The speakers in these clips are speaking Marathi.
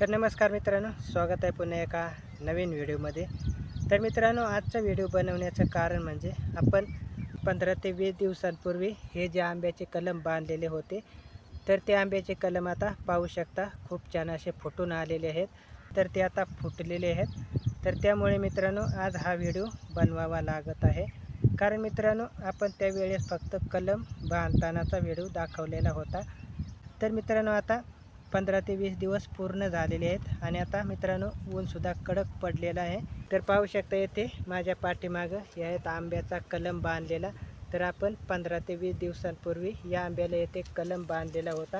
तर नमस्कार मित्रांनो स्वागत आहे पुन्हा एका नवीन व्हिडिओमध्ये. तर मित्रांनो आजचा व्हिडिओ बनवण्याचं कारण म्हणजे आपण पंधरा ते वीस दिवसांपूर्वी हे जे आंब्याचे कलम बांधलेले होते तर ते आंब्याचे कलम आता पाहू शकता खूप छान असे फुटून आलेले आहेत. तर ते आता फुटलेले आहेत. तर त्यामुळे मित्रांनो आज हा व्हिडिओ बनवावा लागत आहे. कारण मित्रांनो आपण त्यावेळेस फक्त कलम बांधतानाचा व्हिडिओ दाखवलेला होता. तर मित्रांनो आता पंधरा ते वीस दिवस पूर्ण झालेले आहेत. आणि आता मित्रांनो ऊनसुद्धा कडक पडलेला आहे. तर पाहू शकता येथे माझ्या पाठीमागं हे आहेत आंब्याचा कलम बांधलेला. तर आपण पंधरा ते वीस दिवसांपूर्वी या आंब्याला येथे कलम बांधलेला होता.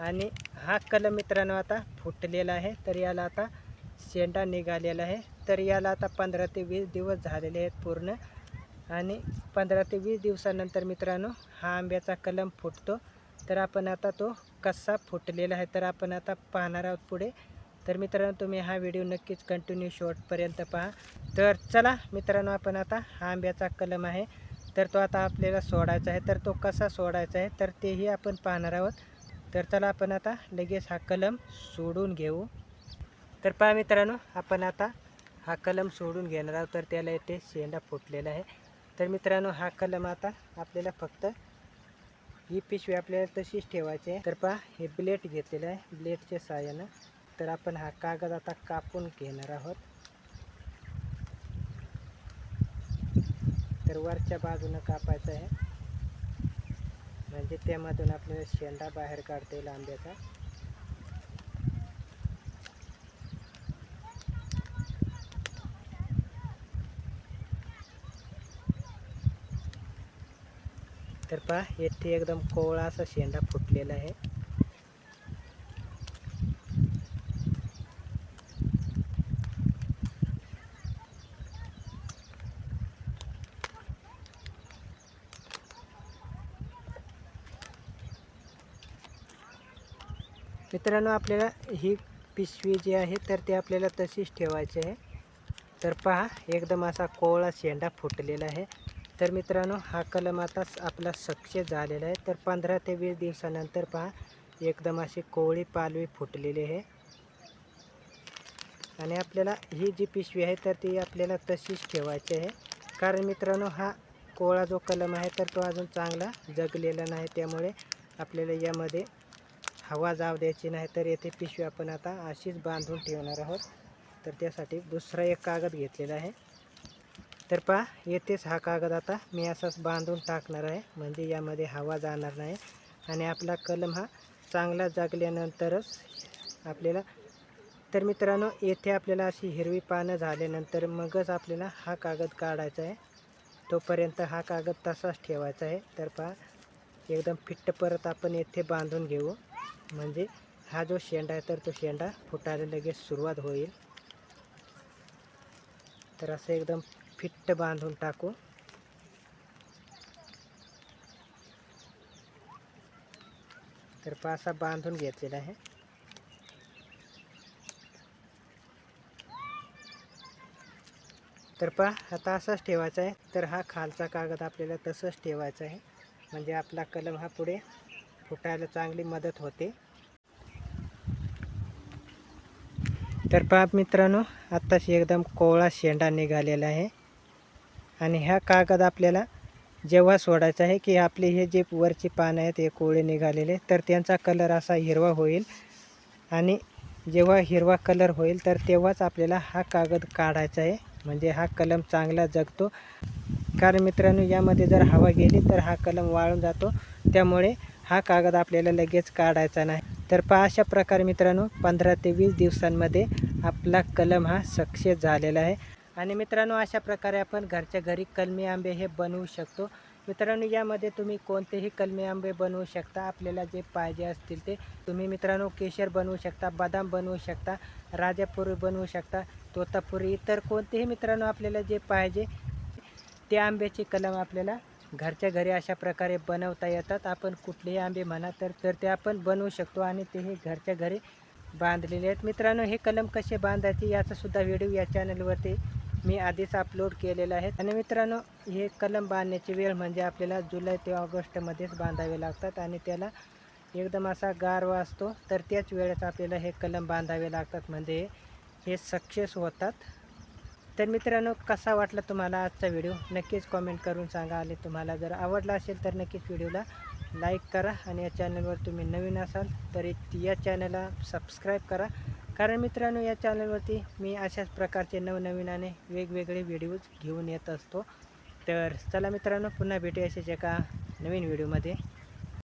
आणि हा कलम मित्रांनो आता फुटलेला आहे. तर याला आता शेंडा निघालेला आहे. तर याला आता पंधरा ते वीस दिवस झालेले आहेत पूर्ण. आणि पंधरा ते वीस दिवसानंतर मित्रांनो हा आंब्याचा कलम फुटतो. तर आपण आता तो कसा फुटलेला आहे तर आपण आता पाहणार आहोत पुढे. तर मित्रांनो तुम्ही हा व्हिडिओ नक्कीच कंटिन्यू शॉर्टपर्यंत पहा. तर चला मित्रांनो आपण आता हा आंब्याचा कलम आहे. तर तो आता आपल्याला सोडायचा आहे. तर तो कसा सोडायचा आहे तर तेही आपण पाहणार आहोत. तर चला आपण आता लगेच हा कलम सोडून घेऊ. तर पहा मित्रांनो आपण आता हा कलम सोडून घेणार आहोत. तर त्याला येथे शेंडा फुटलेला आहे. तर मित्रांनो हा कलम आता आपल्याला फक्त ही पिशवी आपल्याला तशीच ठेवायची आहे. तर पहा हे ब्लेड घेतलेलं आहे. ब्लेडच्या सहाय्यानं तर आपण हा कागद आता कापून घेणार आहोत. तर वरच्या बाजूनं कापायचं आहे. म्हणजे त्यामधून आपल्याला शेंडा बाहेर काढता येईल आंब्याचा तर पहा येथे एकदम कोवळा असा शेंडा फुटलेला आहे. मित्रांनो आपल्याला ही पिशवी जी आहे तर ती आपल्याला तशीच ठेवायची आहे. तर पहा एकदम असा कोवळा शेंडा फुटलेला आहे. तर मित्रांनो हा कलम आता आपला सक्सेस झालेला आहे. तर पंधरा ते वीस दिवसानंतर पहा एकदम अशी कोवळी पालवी फुटलेली आहे. आणि आपल्याला ही जी पिशवी आहे तर ती आपल्याला तशीच ठेवायची आहे. कारण मित्रांनो हा कोवळा जो कलम आहे तर तो अजून चांगला जगलेला नाही. त्यामुळे आपल्याला यामध्ये हवा जाव द्यायची नाही. तर येथे पिशवी आपण आता अशीच बांधून ठेवणार आहोत. तर त्यासाठी दुसरा एक कागद घेतलेला आहे. तर पहा येथेच हा कागद आता. मी असाच बांधून टाकणार आहे. म्हणजे यामध्ये हवा जाणार नाही. आणि आपला कलम हा चांगला जागल्यानंतरच आपल्याला तर मित्रांनो येथे आपल्याला अशी हिरवी पानं झाल्यानंतर मगच आपल्याला हा कागद काढायचा आहे. तोपर्यंत हा कागद तसाच ठेवायचा आहे. तर पहा एकदम फिट्ट परत आपण येथे बांधून घेऊ. म्हणजे हा जो शेंडा आहे तर तो शेंडा फुटायला लगेच सुरुवात होईल. तर असं एकदम फिट्ट बांधून टाकू. तर पासा बांधून घेतलेला आहे. तर पहा आता असाच ठेवायचा आहे. तर हा खालचा कागद आपल्याला तसंच ठेवायचा आहे. म्हणजे आपला कलम हा पुढे फुटायला चांगली मदत होते. तर पहा मित्रांनो आत्ताच एकदम कोवळा शेंडा निघालेला आहे. आणि ह्या कागद आपल्याला जेव्हा सोडायचा आहे की आपले हे जे वरची पानं आहेत हे कोळे निघालेले तर त्यांचा कलर असा हिरवा होईल. आणि जेव्हा हिरवा कलर होईल तर तेव्हाच आपल्याला हा कागद काढायचा आहे. म्हणजे हा कलम चांगला जगतो. कारण मित्रांनो यामध्ये जर हवा गेली तर हा कलम वाळून जातो. त्यामुळे हा कागद आपल्याला लगेच काढायचा नाही. तर पहा अशा प्रकारे मित्रांनो पंधरा ते वीस दिवसांमध्ये आपला कलम हा सक्सेस झालेला आहे. आणि मित्रांनो अशा प्रकारे आपण घरच्या घरी कलमी आंबे हे बनवू शकतो. मित्रांनो यामध्ये तुम्ही कोणतेही कलमी आंबे बनवू शकता. आपल्याला जे पाहिजे असतील ते तुम्ही मित्रांनो केशर बनवू शकता बदाम बनवू शकता राजापुरी बनवू शकता तोतापुरी इतर कोणतेही मित्रांनो आपल्याला जे पाहिजे ते आंब्याचे कलम आपल्याला घरच्या घरी अशा प्रकारे बनवता येतात. आपण कुठलेही आंबे म्हणा तर तर ते आपण बनवू शकतो आणि तेही घरच्या घरी बांधलेले आहेत. मित्रांनो हे कलम कसे बांधायचे याचासुद्धा व्हिडिओ या चॅनलवरती मी आधीच अपलोड केलेलं आहे. आणि मित्रांनो हे कलम बांधण्याची वेळ म्हणजे आपल्याला जुलै ते ऑगस्टमध्येच बांधावे लागतात आणि त्याला एकदम असा गारवा असतो. तर त्याच वेळेस आपल्याला हे कलम बांधावे लागतात. म्हणजे हे सक्सेस होतात. तर मित्रांनो कसा वाटला तुम्हाला आजचा व्हिडिओ? नक्कीच कॉमेंट करून सांगा. आणि तुम्हाला जर आवडला असेल तर नक्कीच व्हिडिओला लाईक करा. आणि या चॅनलवर तुम्ही नवीन असाल तर या चॅनलला सबस्क्राईब करा. कारण मित्रांनो या चॅनलवरती मी अशाच प्रकारचे नवनवीन आणि वेगवेगळे व्हिडिओज घेऊन येत असतो. तर चला मित्रांनो पुन्हा भेटू अशाच एका नवीन व्हिडिओमध्ये.